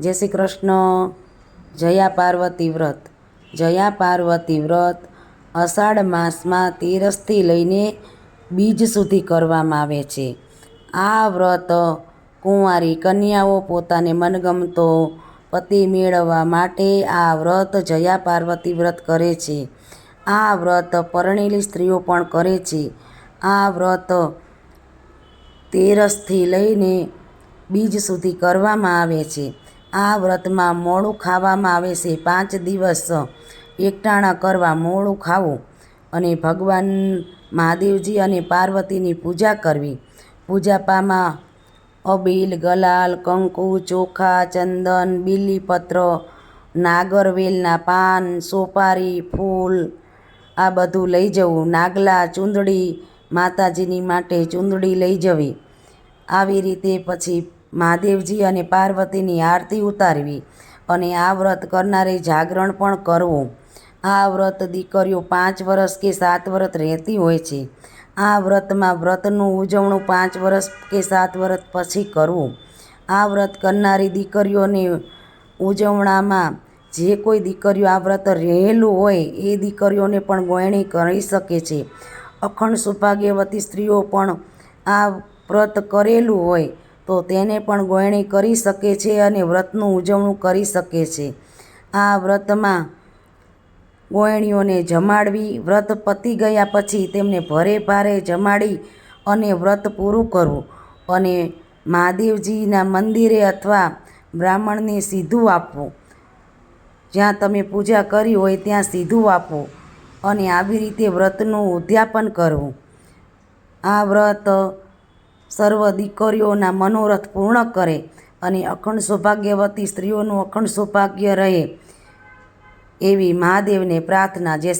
જય શ્રી કૃષ્ણ. જયા પાર્વતી વ્રત. જયા પાર્વતી વ્રત અષાઢ માસમાં તેરસથી લઈને બીજ સુધી કરવામાં આવે છે. આ વ્રત કુંવારી કન્યાઓ પોતાને મનગમતો પતિ મેળવવા માટે આ વ્રત જયા પાર્વતી વ્રત કરે છે. આ વ્રત પરણેલી સ્ત્રીઓ પણ કરે છે. આ વ્રત તેરસથી લઈને બીજ સુધી કરવામાં આવે છે. આ વ્રતમાં મોડું ખાવામાં આવે છે. પાંચ દિવસ એકટાણા કરવા મોડું ખાવું અને ભગવાન મહાદેવજી અને પાર્વતીની પૂજા કરવી. પૂજાપામાં અબીલ, ગલાલ, કંકુ, ચોખા, ચંદન, બીલીપત્ર, નાગરવેલના પાન, સોપારી, ફૂલ, આ બધું લઈ જવું. નાગલા, ચૂંદડી, માતાજીની માટે ચૂંદડી લઈ જવી. આવી રીતે પછી મહાદેવજી અને પાર્વતીની આરતી ઉતારવી અને આ વ્રત કરનારે જાગરણ પણ કરવું. આ વ્રત દીકરીઓ પાંચ વર્ષ કે સાત વર્ષ રહેતી હોય છે. આ વ્રતમાં વ્રતનું ઉજવણું પાંચ વર્ષ કે સાત વર્ષ પછી કરવું. આ વ્રત કરનારી દીકરીઓને ઉજવણામાં જે કોઈ દીકરીઓ આ વ્રત રહેલું હોય એ દીકરીઓને પણ ગોયણી કરી શકે છે. અખંડ સૌભાગ્યવતી સ્ત્રીઓ પણ આ વ્રત કરેલું હોય તો તેને પણ ગોયણી કરી શકે છે અને વ્રતનું ઉજવણું કરી શકે છે. આ વ્રતમાં ગોયણીઓને જમાડવી, વ્રત પતી ગયા પછી તેમને ભરે ભારે જમાડી અને વ્રત પૂરું કરવું અને મહાદેવજીના મંદિરે અથવા બ્રાહ્મણને સીધું આપવું. જ્યાં તમે પૂજા કરી હોય ત્યાં સીધું આપો અને આવી રીતે વ્રતનું ઉદ્યાપન કરવું. આ વ્રત સર્વ દીકરીઓના મનોરથ પૂર્ણ કરે અને અખંડ સૌભાગ્યવતી સ્ત્રીઓનું અખંડ સૌભાગ્ય રહે એવી મહાદેવને પ્રાર્થના શ્રી